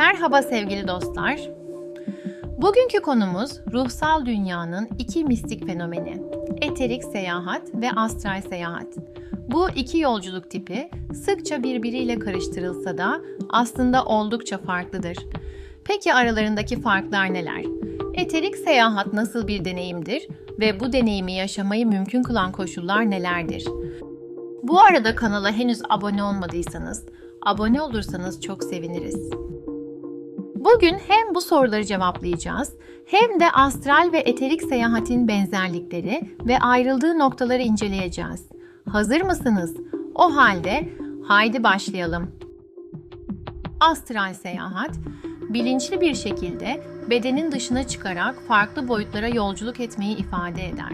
Merhaba sevgili dostlar. Bugünkü konumuz ruhsal dünyanın iki mistik fenomeni. Eterik seyahat ve astral seyahat. Bu iki yolculuk tipi sıkça birbiriyle karıştırılsa da aslında oldukça farklıdır. Peki aralarındaki farklar neler? Eterik seyahat nasıl bir deneyimdir ve bu deneyimi yaşamayı mümkün kılan koşullar nelerdir? Bu arada kanala henüz abone olmadıysanız, abone olursanız çok seviniriz. Bugün hem bu soruları cevaplayacağız, hem de astral ve eterik seyahatin benzerlikleri ve ayrıldığı noktaları inceleyeceğiz. Hazır mısınız? O halde haydi başlayalım. Astral seyahat, bilinçli bir şekilde bedenin dışına çıkarak farklı boyutlara yolculuk etmeyi ifade eder.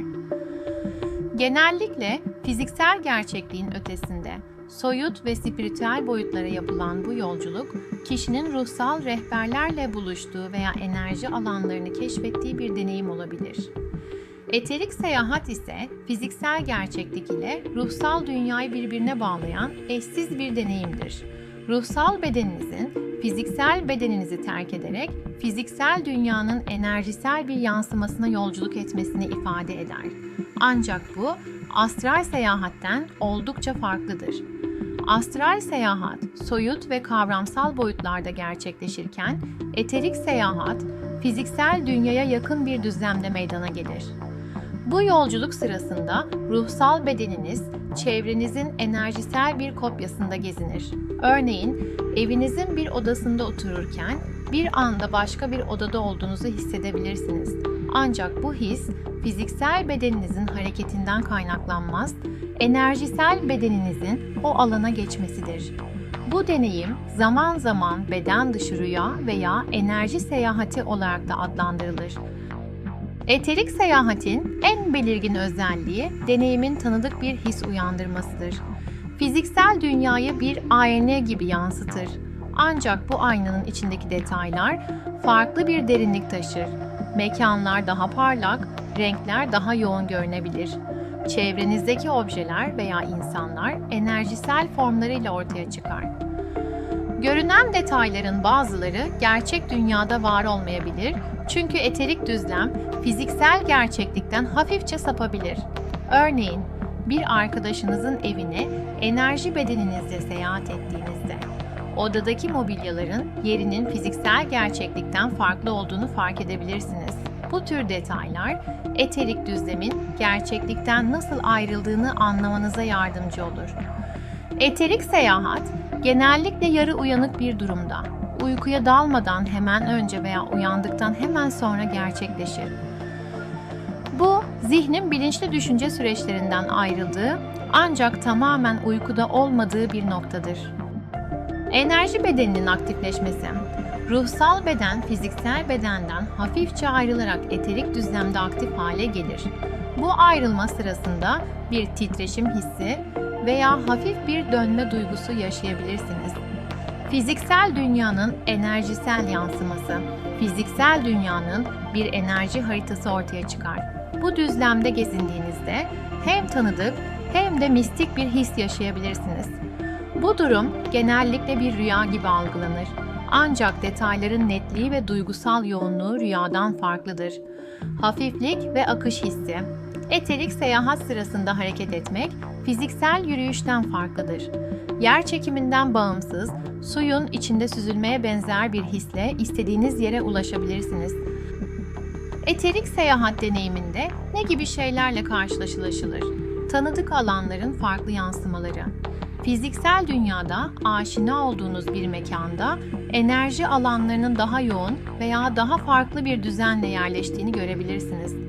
Genellikle fiziksel gerçekliğin ötesinde soyut ve spiritüel boyutlara yapılan bu yolculuk, kişinin ruhsal rehberlerle buluştuğu veya enerji alanlarını keşfettiği bir deneyim olabilir. Eterik seyahat ise fiziksel gerçeklik ile ruhsal dünyayı birbirine bağlayan eşsiz bir deneyimdir. Ruhsal bedeninizin fiziksel bedeninizi terk ederek fiziksel dünyanın enerjisel bir yansımasına yolculuk etmesini ifade eder. Ancak bu astral seyahatten oldukça farklıdır. Astral seyahat soyut ve kavramsal boyutlarda gerçekleşirken eterik seyahat fiziksel dünyaya yakın bir düzlemde meydana gelir. Bu yolculuk sırasında ruhsal bedeniniz çevrenizin enerjisel bir kopyasında gezinir. Örneğin evinizin bir odasında otururken bir anda başka bir odada olduğunuzu hissedebilirsiniz. Ancak bu his fiziksel bedeninizin hareketinden kaynaklanmaz, enerjisel bedeninizin o alana geçmesidir. Bu deneyim zaman zaman beden dışı rüya veya enerji seyahati olarak da adlandırılır. Eterik seyahatin en belirgin özelliği deneyimin tanıdık bir his uyandırmasıdır. Fiziksel dünyayı bir ayna gibi yansıtır. Ancak bu aynanın içindeki detaylar farklı bir derinlik taşır. Mekanlar daha parlak, renkler daha yoğun görünebilir. Çevrenizdeki objeler veya insanlar enerjisel formlarıyla ortaya çıkar. Görünen detayların bazıları gerçek dünyada var olmayabilir çünkü eterik düzlem fiziksel gerçeklikten hafifçe sapabilir. Örneğin bir arkadaşınızın evine enerji bedeninizle seyahat ettiğinizde odadaki mobilyaların yerinin fiziksel gerçeklikten farklı olduğunu fark edebilirsiniz. Bu tür detaylar eterik düzlemin gerçeklikten nasıl ayrıldığını anlamanıza yardımcı olur. Eterik seyahat genellikle yarı uyanık bir durumda, uykuya dalmadan hemen önce veya uyandıktan hemen sonra gerçekleşir. Bu, zihnin bilinçli düşünce süreçlerinden ayrıldığı ancak tamamen uykuda olmadığı bir noktadır. Enerji bedeninin aktifleşmesi. Ruhsal beden fiziksel bedenden hafifçe ayrılarak eterik düzlemde aktif hale gelir. Bu ayrılma sırasında bir titreşim hissi veya hafif bir dönme duygusu yaşayabilirsiniz. Fiziksel dünyanın enerjisel yansıması. Fiziksel dünyanın bir enerji haritası ortaya çıkar. Bu düzlemde gezindiğinizde hem tanıdık hem de mistik bir his yaşayabilirsiniz. Bu durum genellikle bir rüya gibi algılanır. Ancak detayların netliği ve duygusal yoğunluğu rüyadan farklıdır. Hafiflik ve akış hissi. Eterik seyahat sırasında hareket etmek fiziksel yürüyüşten farklıdır. Yer çekiminden bağımsız, suyun içinde süzülmeye benzer bir hisle istediğiniz yere ulaşabilirsiniz. Eterik seyahat deneyiminde ne gibi şeylerle karşılaşılır? Tanıdık alanların farklı yansımaları. Fiziksel dünyada aşina olduğunuz bir mekanda enerji alanlarının daha yoğun veya daha farklı bir düzenle yerleştiğini görebilirsiniz.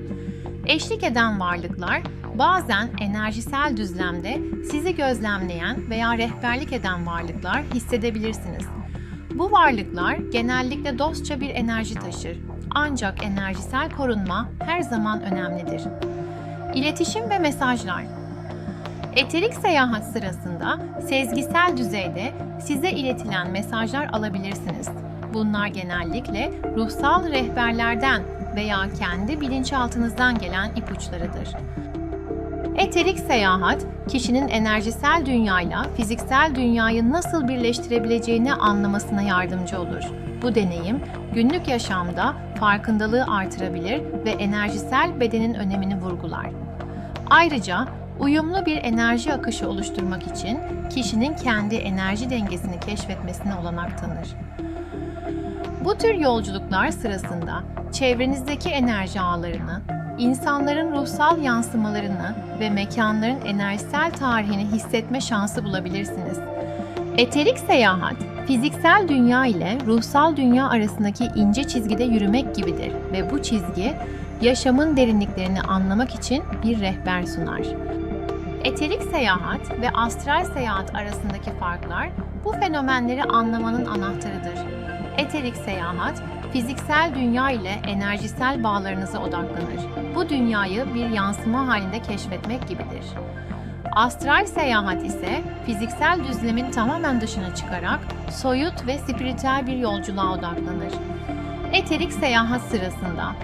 Eşlik eden varlıklar bazen enerjisel düzlemde sizi gözlemleyen veya rehberlik eden varlıklar hissedebilirsiniz. Bu varlıklar genellikle dostça bir enerji taşır. Ancak enerjisel korunma her zaman önemlidir. İletişim ve mesajlar Eterik seyahat sırasında sezgisel düzeyde size iletilen mesajlar alabilirsiniz. Bunlar genellikle ruhsal rehberlerden veya kendi bilinçaltınızdan gelen ipuçlarıdır. Eterik seyahat, kişinin enerjisel dünyayla fiziksel dünyayı nasıl birleştirebileceğini anlamasına yardımcı olur. Bu deneyim, günlük yaşamda farkındalığı artırabilir ve enerjisel bedenin önemini vurgular. Ayrıca uyumlu bir enerji akışı oluşturmak için kişinin kendi enerji dengesini keşfetmesine olanak tanır. Bu tür yolculuklar sırasında çevrenizdeki enerji ağlarını, insanların ruhsal yansımalarını ve mekanların enerjisel tarihini hissetme şansı bulabilirsiniz. Eterik seyahat, fiziksel dünya ile ruhsal dünya arasındaki ince çizgide yürümek gibidir ve bu çizgi yaşamın derinliklerini anlamak için bir rehber sunar. Eterik seyahat ve astral seyahat arasındaki farklar bu fenomenleri anlamanın anahtarıdır. Eterik seyahat, fiziksel dünya ile enerjisel bağlarınıza odaklanır. Bu dünyayı bir yansıma halinde keşfetmek gibidir. Astral seyahat ise fiziksel düzlemin tamamen dışına çıkarak soyut ve spiritüel bir yolculuğa odaklanır. Eterik seyahat sırasında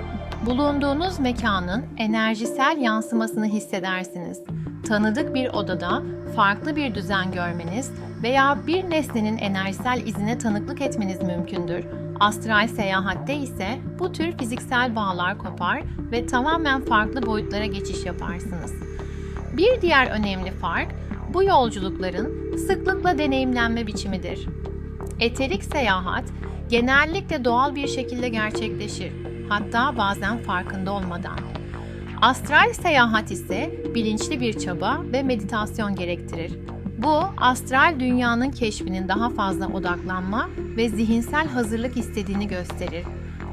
bulunduğunuz mekanın enerjisel yansımasını hissedersiniz. Tanıdık bir odada farklı bir düzen görmeniz veya bir nesnenin enerjisel izine tanıklık etmeniz mümkündür. Astral seyahatte ise bu tür fiziksel bağlar kopar ve tamamen farklı boyutlara geçiş yaparsınız. Bir diğer önemli fark bu yolculukların sıklıkla deneyimlenme biçimidir. Eterik seyahat genellikle doğal bir şekilde gerçekleşir. Hatta bazen farkında olmadan. Astral seyahat ise bilinçli bir çaba ve meditasyon gerektirir. Bu, astral dünyanın keşfinin daha fazla odaklanma ve zihinsel hazırlık istediğini gösterir.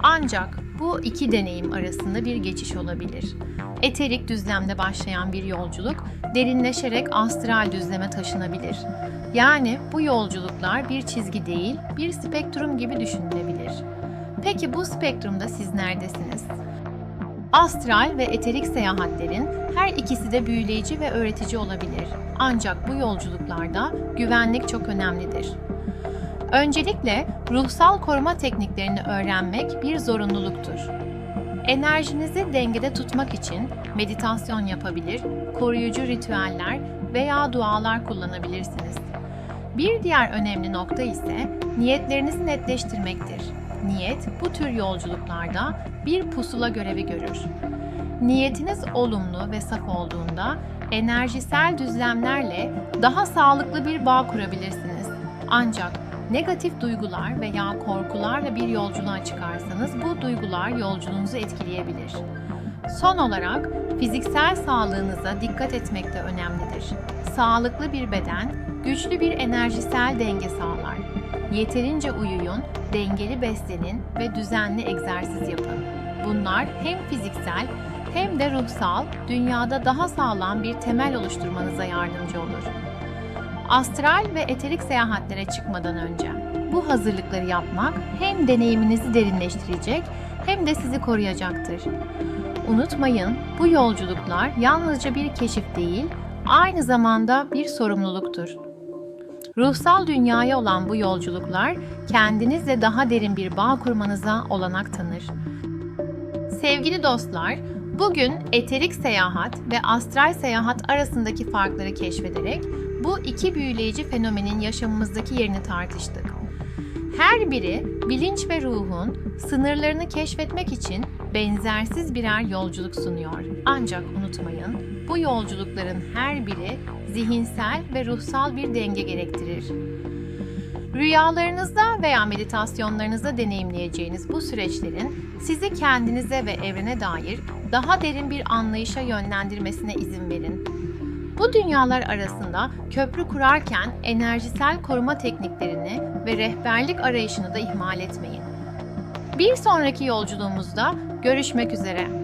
Ancak bu iki deneyim arasında bir geçiş olabilir. Eterik düzlemde başlayan bir yolculuk derinleşerek astral düzleme taşınabilir. Yani bu yolculuklar bir çizgi değil, bir spektrum gibi düşünülebilir. Peki bu spektrumda siz neredesiniz? Astral ve eterik seyahatlerin her ikisi de büyüleyici ve öğretici olabilir. Ancak bu yolculuklarda güvenlik çok önemlidir. Öncelikle ruhsal koruma tekniklerini öğrenmek bir zorunluluktur. Enerjinizi dengede tutmak için meditasyon yapabilir, koruyucu ritüeller veya dualar kullanabilirsiniz. Bir diğer önemli nokta ise niyetlerinizi netleştirmektir. Niyet bu tür yolculuklarda bir pusula görevi görür. Niyetiniz olumlu ve saf olduğunda enerjisel düzlemlerle daha sağlıklı bir bağ kurabilirsiniz. Ancak negatif duygular veya korkularla bir yolculuğa çıkarsanız bu duygular yolculuğunuzu etkileyebilir. Son olarak fiziksel sağlığınıza dikkat etmek de önemlidir. Sağlıklı bir beden güçlü bir enerjisel denge sağlar. Yeterince uyuyun, dengeli beslenin ve düzenli egzersiz yapın. Bunlar hem fiziksel hem de ruhsal dünyada daha sağlam bir temel oluşturmanıza yardımcı olur. Astral ve eterik seyahatlere çıkmadan önce bu hazırlıkları yapmak hem deneyiminizi derinleştirecek hem de sizi koruyacaktır. Unutmayın, bu yolculuklar yalnızca bir keşif değil, aynı zamanda bir sorumluluktur. Ruhsal dünyaya olan bu yolculuklar kendinizle daha derin bir bağ kurmanıza olanak tanır. Sevgili dostlar, bugün eterik seyahat ve astral seyahat arasındaki farkları keşfederek bu iki büyüleyici fenomenin yaşamımızdaki yerini tartıştık. Her biri bilinç ve ruhun sınırlarını keşfetmek için benzersiz birer yolculuk sunuyor. Ancak unutmayın, bu yolculukların her biri zihinsel ve ruhsal bir denge gerektirir. Rüyalarınızda veya meditasyonlarınızda deneyimleyeceğiniz bu süreçlerin sizi kendinize ve evrene dair daha derin bir anlayışa yönlendirmesine izin verin. Bu dünyalar arasında köprü kurarken enerjisel koruma tekniklerini ve rehberlik arayışını da ihmal etmeyin. Bir sonraki yolculuğumuzda görüşmek üzere.